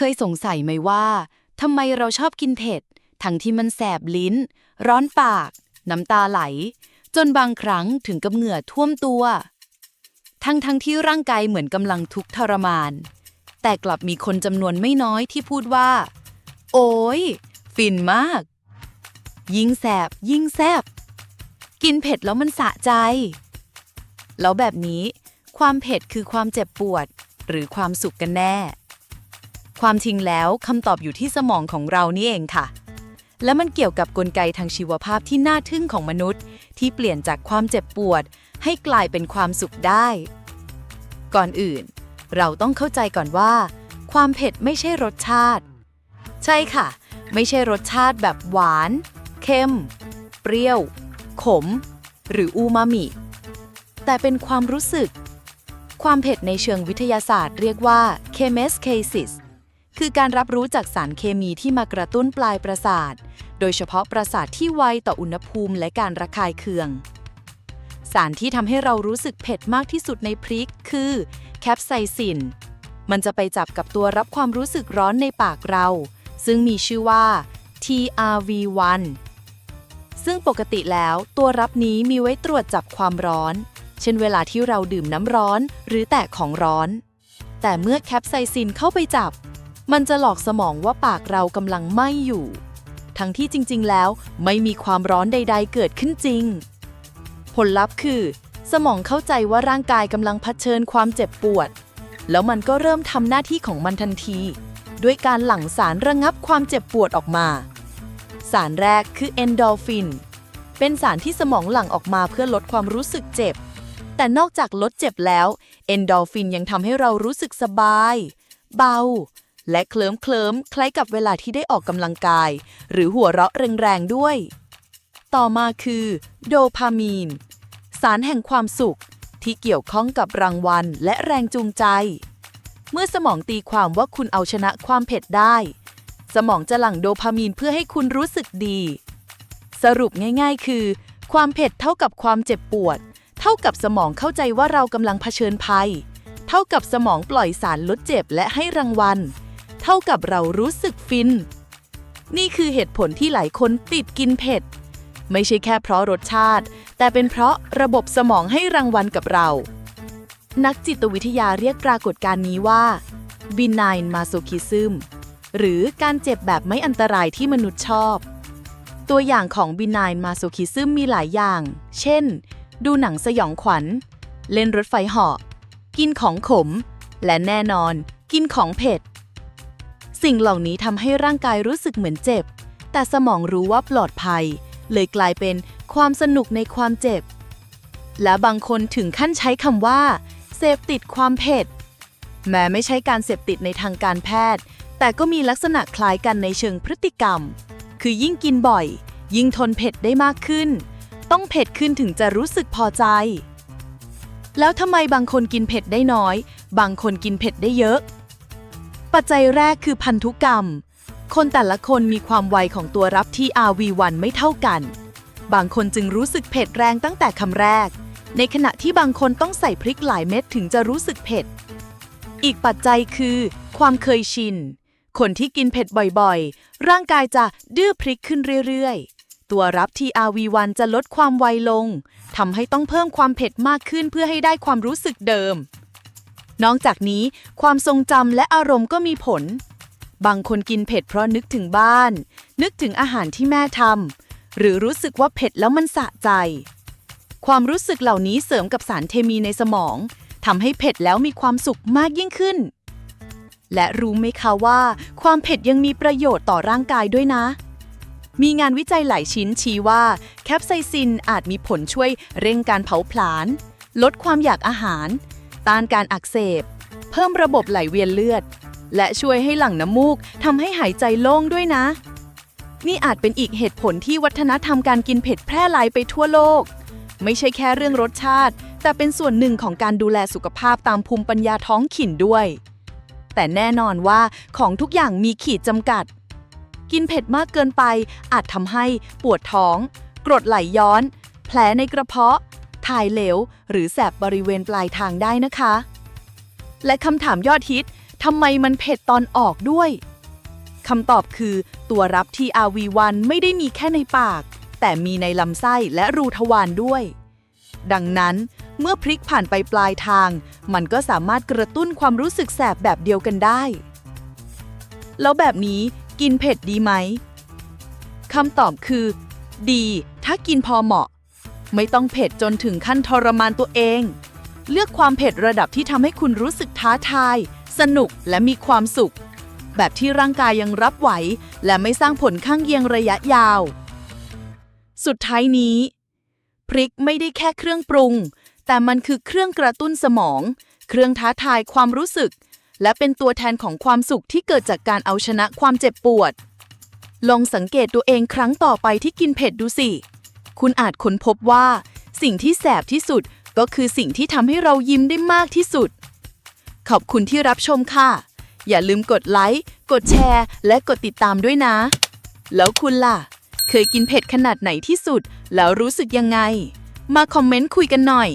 เคยสงสัยไหมว่าทำไมเราชอบกินเผ็ด ทั้งที่มันแสบลิ้น ร้อนปาก น้ำตาไหล จนบางครั้งถึงกับเหงื่อท่วมตัว ทั้งทั้งที่ร่างกายเหมือนกำลังทุกข์ทรมาน แต่กลับมีคนจำนวนไม่น้อยที่พูดว่า โอ้ยฟินมาก ยิ่งแสบยิ่งแซบกินเผ็ดแล้วมันสะใจ แล้วแบบนี้ ความเผ็ดคือความเจ็บปวด หรือความสุขกันแน่ ความจริงแล้วคำตอบอยู่ที่สมองของเรานี่เองค่ะ และมันเกี่ยวกับกลไกทางชีวภาพที่น่าทึ่งของมนุษย์ ที่เปลี่ยนจากความเจ็บปวด ให้กลายเป็นความสุขได้ ก่อนอื่น เราต้องเข้าใจก่อนว่า ความเผ็ดไม่ใช่รสชาติ ใช่ค่ะ ไม่ใช่รสชาติแบบหวาน เค็ม เปรี้ยว ขม หรืออูมามิ แต่เป็นความรู้สึก ความเผ็ดในเชิงวิทยาศาสตร์เรียกว่า chemesthesis คือการรับรู้จากสารเคมีที่มากระตุ้นปลายประสาท โดยเฉพาะประสาทที่ไวต่ออุณหภูมิและการระคายเคือง สารที่ทำให้เรารู้สึกเผ็ดมากที่สุดในพริก คือแคปไซซิน มันจะไปจับกับตัวรับความรู้สึกร้อนในปากเรา ซึ่งมีชื่อว่า TRV1 ซึ่งปกติแล้วตัวรับนี้มีไว้ตรวจจับความร้อน เช่นเวลาที่เราดื่มน้ำร้อนหรือแตะของร้อน แต่เมื่อแคปไซซินเข้าไปจับ มันจะหลอกสมองว่าปากเรากำลังไหม้อยู่ ทั้งที่จริงๆ แล้วไม่มีความร้อนใด ๆ เกิดขึ้นจริง ผลลัพธ์คือ สมองเข้าใจว่าร่างกายกำลังเผชิญความเจ็บปวด แล้วมันก็เริ่มทำหน้าที่ของมันทันที ด้วยการหลั่งสารระงับความเจ็บปวดออกมา สารแรกคือเอนโดฟิน เป็นสารที่สมองหลั่งออกมาเพื่อลดความรู้สึกเจ็บ แต่นอกจากลดเจ็บแล้ว เอนโดฟินยังทำให้เรารู้สึกสบาย เบา และเคลิ้มเคลิมคล้ายกับเวลาที่ได้ออกกำลังกาย หรือหัวเราะแรงๆด้วย ต่อมาคือ โดพามีน สารแห่งความสุข ที่เกี่ยวข้องกับรางวัลและแรงจูงใจ เมื่อสมองตีความว่าคุณเอาชนะความเผ็ดได้ สมองจะหลั่งโดพามีนเพื่อให้คุณรู้สึกดี สรุปง่าย ๆ คือ ความเผ็ดเท่ากับความเจ็บปวด เท่ากับสมองเข้าใจว่าเรากำลังเผชิญภัย เท่ากับสมองปล่อยสารลดเจ็บและให้รางวัล เท่ากับเรารู้สึกฟิน นี่คือเหตุผลที่หลายคนติดกินเผ็ด ไม่ใช่แค่เพราะรสชาติ แต่เป็นเพราะระบบสมองให้รางวัลกับเรา นักจิตวิทยาเรียกปรากฏการณ์นี้ว่า benign masochism หรือการเจ็บแบบไม่อันตรายที่มนุษย์ชอบ ตัวอย่างของ benign masochism มีหลายอย่าง เช่น ดูหนังสยองขวัญ เล่นรถไฟเหาะ กินของขม และแน่นอน กินของเผ็ด สิ่งเหล่านี้ทำให้ร่างกายรู้สึกเหมือนเจ็บ แต่สมองรู้ว่าปลอดภัย เลยกลายเป็นความสนุกในความเจ็บ และบางคนถึงขั้นใช้คำว่า เสพติดความเผ็ด แม้ไม่ใช่การเสพติดในทางการแพทย์ แต่ก็มีลักษณะคล้ายกันในเชิงพฤติกรรม คือยิ่งกินบ่อย ยิ่งทนเผ็ดได้มากขึ้น ต้องเผ็ดขึ้นถึงจะรู้สึกพอใจ แล้วทำไมบางคนกินเผ็ดได้น้อย บางคนกินเผ็ดได้เยอะ ปัจจัยแรกคือพันธุกรรม คนแต่ละคนมีความไวของตัวรับ TRV1 ไม่เท่ากัน บางคนจึงรู้สึกเผ็ดแรงตั้งแต่คำแรก ในขณะที่บางคนต้องใส่พริกหลายเม็ดถึงจะรู้สึกเผ็ด อีกปัจจัยคือ ความเคยชิน คนที่กินเผ็ดบ่อยๆ ร่างกายจะดื้อพริกขึ้นเรื่อยๆ ตัวรับ TRV1 จะลดความไวลงทำให้ต้องเพิ่มความเผ็ดมากขึ้นเพื่อให้ได้ความรู้สึกเดิม นอกจากนี้ความทรงจำและอารมณ์ก็มีผล บางคนกินเผ็ดเพราะนึกถึงบ้าน นึกถึงอาหารที่แม่ทำหรือรู้สึกว่าเผ็ดแล้วมันสะใจ ความรู้สึกเหล่านี้เสริมกับสารเคมีในสมองทำให้เผ็ดแล้วมีความสุขมากยิ่งขึ้น และรู้ไหมคะว่า ความเผ็ดยังมีประโยชน์ต่อร่างกายด้วยนะ มีงานวิจัยหลายชิ้นชี้ว่า แคปไซซินอาจมีผลช่วยเร่งการเผาผลาญลดความอยากอาหาร ต้านการอักเสบ เพิ่มระบบไหลเวียนเลือด และช่วยให้หลั่งน้ำมูกทำให้หายใจโล่งด้วยนะ นี่อาจเป็นอีกเหตุผลที่วัฒนธรรมการกินเผ็ดแพร่หลายไปทั่วโลก ไม่ใช่แค่เรื่องรสชาติ แต่เป็นส่วนหนึ่งของการดูแลสุขภาพตามภูมิปัญญาท้องถิ่นด้วย แต่แน่นอนว่าของทุกอย่างมีขีดจำกัด กินเผ็ดมากเกินไปอาจทำให้ปวดท้อง กรดไหลย้อน แผลในกระเพาะ ถ่ายเหลว หรือแสบบริเวณปลายทางได้นะคะ และคำถามยอดฮิตทำไมมันเผ็ดตอนออกด้วยคำตอบคือ ตัวรับ TRV1 ไม่ได้มีแค่ในปาก แต่มีในลำไส้และรูทวารด้วย ดังนั้น เมื่อพริกผ่านไปปลายทาง มันก็สามารถกระตุ้นความรู้สึกแสบแบบเดียวกันได้ แล้วแบบนี้กินเผ็ดดีไหมคำตอบคือ ดี ถ้ากินพอเหมาะ ไม่ต้องเผ็ดจนถึงขั้นทรมานตัวเอง เลือกความเผ็ดระดับที่ทำให้คุณรู้สึกท้าทาย สนุกและมีความสุข แบบที่ร่างกายยังรับไหว และไม่สร้างผลข้างเคียงระยะยาว สุดท้ายนี้ พริกไม่ได้แค่เครื่องปรุง แต่มันคือเครื่องกระตุ้นสมอง เครื่องท้าทายความรู้สึก และเป็นตัวแทนของความสุขที่เกิดจากการเอาชนะความเจ็บปวด ลองสังเกตตัวเองครั้งต่อไปที่กินเผ็ดดูสิ คุณอาจค้นพบว่า สิ่งที่แสบที่สุดก็คือสิ่งที่ทำให้เรายิ้มได้มากที่สุด ขอบคุณที่รับชมค่ะ อย่าลืมกดไลค์ กดแชร์ และกดติดตามด้วยนะ แล้วคุณล่ะ เคยกินเผ็ดขนาดไหนที่สุด แล้วรู้สึกยังไง มาคอมเมนต์คุยกันหน่อย